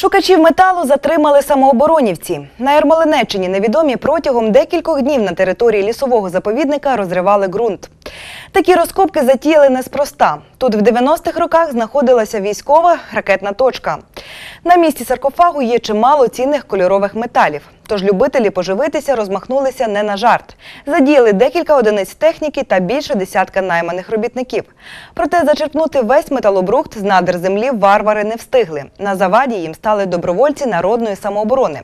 Шукачів металу затримали самооборонівці. На Ярмолинеччині невідомі протягом декількох днів на території лісового заповідника розривали ґрунт. Такі розкопки затіяли неспроста. Тут в 90-х роках знаходилася військова ракетна точка. На місці саркофагу є чимало цінних кольорових металів. Тож любителі поживитися розмахнулися не на жарт. Задіяли декілька одиниць техніки та більше десятка найманих робітників. Проте зачерпнути весь металобрухт з надр землі варвари не встигли. На заваді їм стали добровольці народної самооборони.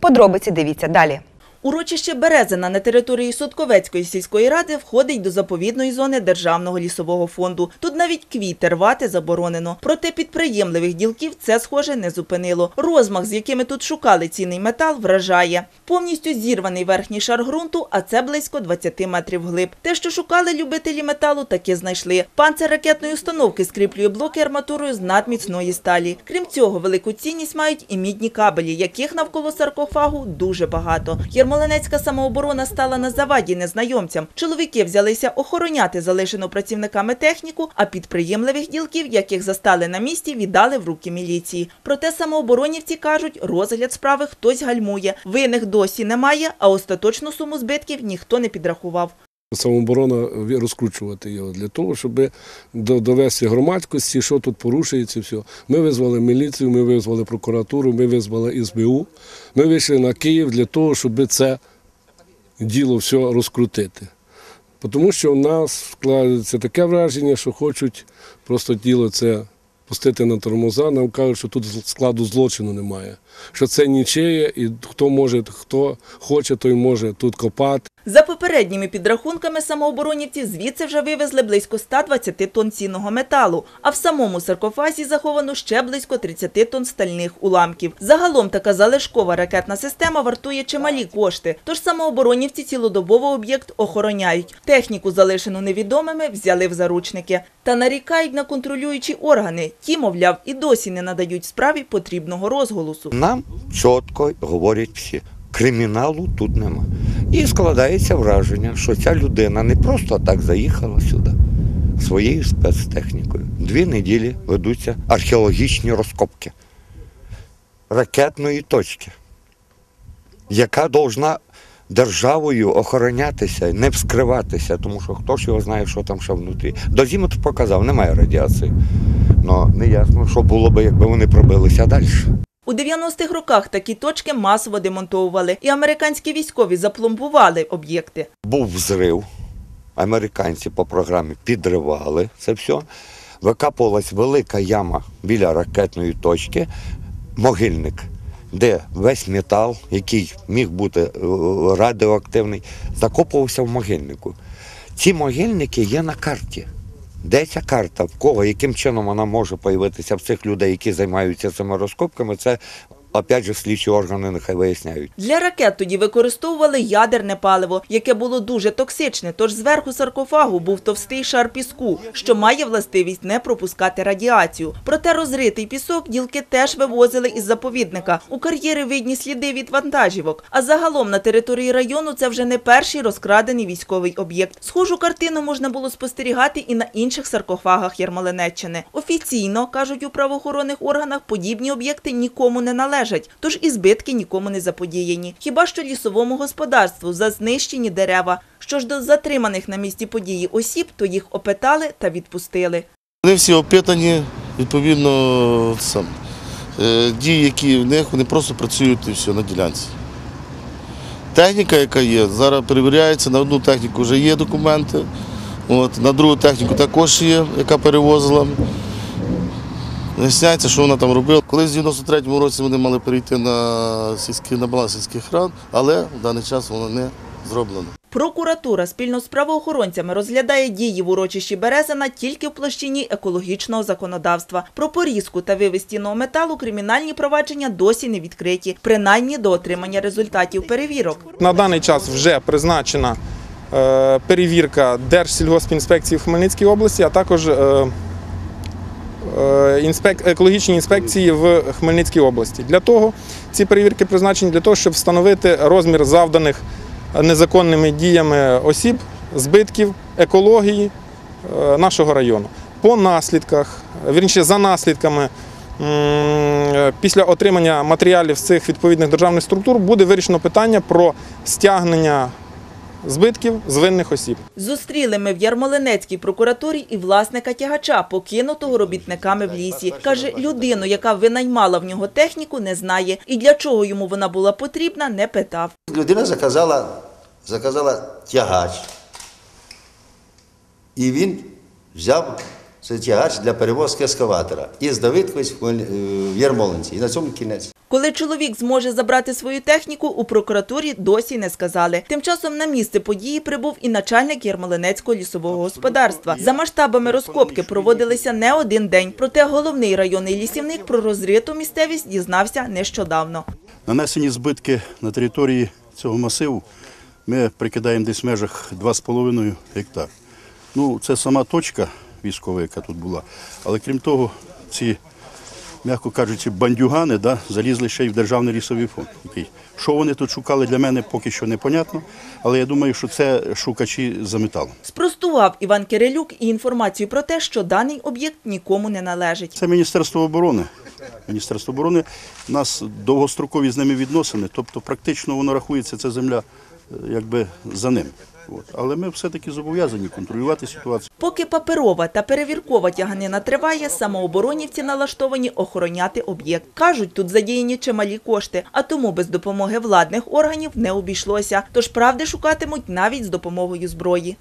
Подробиці дивіться далі. Урочище Березина на території Сотковецької сільської ради входить до заповідної зони Державного лісового фонду. Тут навіть квіти рвати заборонено. Проте підприємливих ділків це, схоже, не зупинило. Розмах, з якими тут шукали цінний метал, вражає. Повністю зірваний верхній шар ґрунту, а це близько 20 метрів глиб. Те, що шукали любителі металу, таки знайшли. Панцир ракетної установки скріплює блоки арматурою з надміцної сталі. Крім цього, велику цінність мають і мідні кабелі, яких навколо саркофагу дуже багато. Ярмолинецька самооборона стала на заваді незнайомцям. Чоловіки взялися охороняти залишену працівниками техніку, а підприємливих ділків, яких застали на місці, віддали в руки міліції. Проте самооборонівці кажуть, розгляд справи хтось гальмує. Винних досі немає, а остаточну суму збитків ніхто не підрахував. Самооборона розкручувати його для того, щоб довести громадськості, що тут порушується. Все. Ми визвали міліцію, ми визвали прокуратуру, ми визвали СБУ. Ми вийшли на Київ для того, щоб це діло все розкрутити. Тому що у нас складається таке враження, що хочуть просто діло це пустити на тормоза. Нам кажуть, що тут складу злочину немає, що це нічиє, і хто може, хто хоче, той може тут копати. За попередніми підрахунками самооборонівці звідси вже вивезли близько 120 тонн цінного металу, а в самому саркофазі заховано ще близько 30 тонн стальних уламків. Загалом така залишкова ракетна система вартує чималі кошти, тож самооборонівці цілодобово об'єкт охороняють. Техніку, залишену невідомими, взяли в заручники. Та нарікають на контролюючі органи. Ті, мовляв, і досі не надають справі потрібного розголосу. Нам чітко говорять всі, криміналу тут нема. І складається враження, що ця людина не просто так заїхала сюди своєю спецтехнікою. Дві неділі ведуться археологічні розкопки ракетної точки, яка повинна державою охоронятися, не вскриватися, тому що хто ж його знає, що там ще внутрі. Дозіметр показав, немає радіації. Ну, не ясно, що було б, якби вони пробилися далі. У 90-х роках такі точки масово демонтовували, і американські військові запломбували об'єкти. Був взрив. Американці по програмі підривали це все. Викапувалась велика яма біля ракетної точки, могильник, де весь метал, який міг бути е, радіоактивний, закопувався в могильнику. Ці могильники є на карті. Де ця карта, в кого, яким чином вона може появитися в цих людей, які займаються цими розкопками, це опять же слідчі органи нехай виясняють. Для ракет тоді використовували ядерне паливо, яке було дуже токсичне, тож зверху саркофагу був товстий шар піску, що має властивість не пропускати радіацію. Проте розритий пісок ділки теж вивозили із заповідника. У кар'єри видні сліди від вантажівок. А загалом на території району це вже не перший розкрадений військовий об'єкт. Схожу картину можна було спостерігати і на інших саркофагах Ярмолинеччини. Офіційно, кажуть у правоохоронних органах, подібні об'єкти нікому не належать, тож і збитки нікому не заподіяні. Хіба що лісовому господарству за знищені дерева. Що ж до затриманих на місці події осіб, то їх опитали та відпустили. Вони всі опитані, відповідно, сам. е, дії, які в них, вони просто працюють і все на ділянці. Техніка, яка є, зараз перевіряється, на одну техніку вже є документи, от, на другу техніку також є, яка перевозила. Виясняється, що вона там робила. Колись в 93-му році вони мали перейти на сільський на баланс сільських рад, але в даний час воно не зроблено. Прокуратура спільно з правоохоронцями розглядає дії в урочищі Березина тільки в площині екологічного законодавства. Про порізку та вивіз стінного металу кримінальні провадження досі не відкриті, принаймні до отримання результатів перевірок. На даний час вже призначена е, перевірка Держсільгоспінспекції в Хмельницькій області, а також е, е, екологічні інспекції в Хмельницькій області. Для того ці перевірки призначені для того, щоб встановити розмір завданих незаконними діями осіб, збитків екології е, нашого району. По наслідках, вірніше за наслідками Після отримання матеріалів з цих відповідних державних структур буде вирішено питання про стягнення збитків з винних осіб. Зустріли ми в Ярмолинецькій прокуратурі і власника тягача, покинутого робітниками в лісі. Каже, людину, яка винаймала в нього техніку, не знає. І для чого йому вона була потрібна, не питав. Людина заказала, заказала тягач. І він взяв цей тягач для перевозки ескаватора із Давидкович в е, в Ярмолинці. І на цьому кінець. Коли чоловік зможе забрати свою техніку, у прокуратурі досі не сказали. Тим часом на місце події прибув і начальник Ярмолинецького лісового господарства. За масштабами розкопки проводилися не один день. Проте головний районний лісівник про розриту місцевість дізнався нещодавно. Нанесені збитки на території цього масиву ми прикидаємо десь в межах 2,5 гектар. Ну, це сама точка військова, яка тут була. Але крім того, ці, м'яко кажучи, бандюгани да, залізли ще й в Державний лісовий фонд. Що вони тут шукали, для мене поки що непонятно. Але я думаю, що це шукачі за металом. Спростував Іван Кирилюк і інформацію про те, що даний об'єкт нікому не належить. Це Міністерство оборони. Міністерство оборони у нас довгострокові з ними відносини, тобто практично воно рахується, ця земля якби за ним. От. Але ми все-таки зобов'язані контролювати ситуацію. Поки паперова та перевіркова тяганина триває, самооборонівці налаштовані охороняти об'єкт. Кажуть, тут задіяні чималі кошти, а тому без допомоги владних органів не обійшлося. Тож правди шукатимуть навіть з допомогою зброї.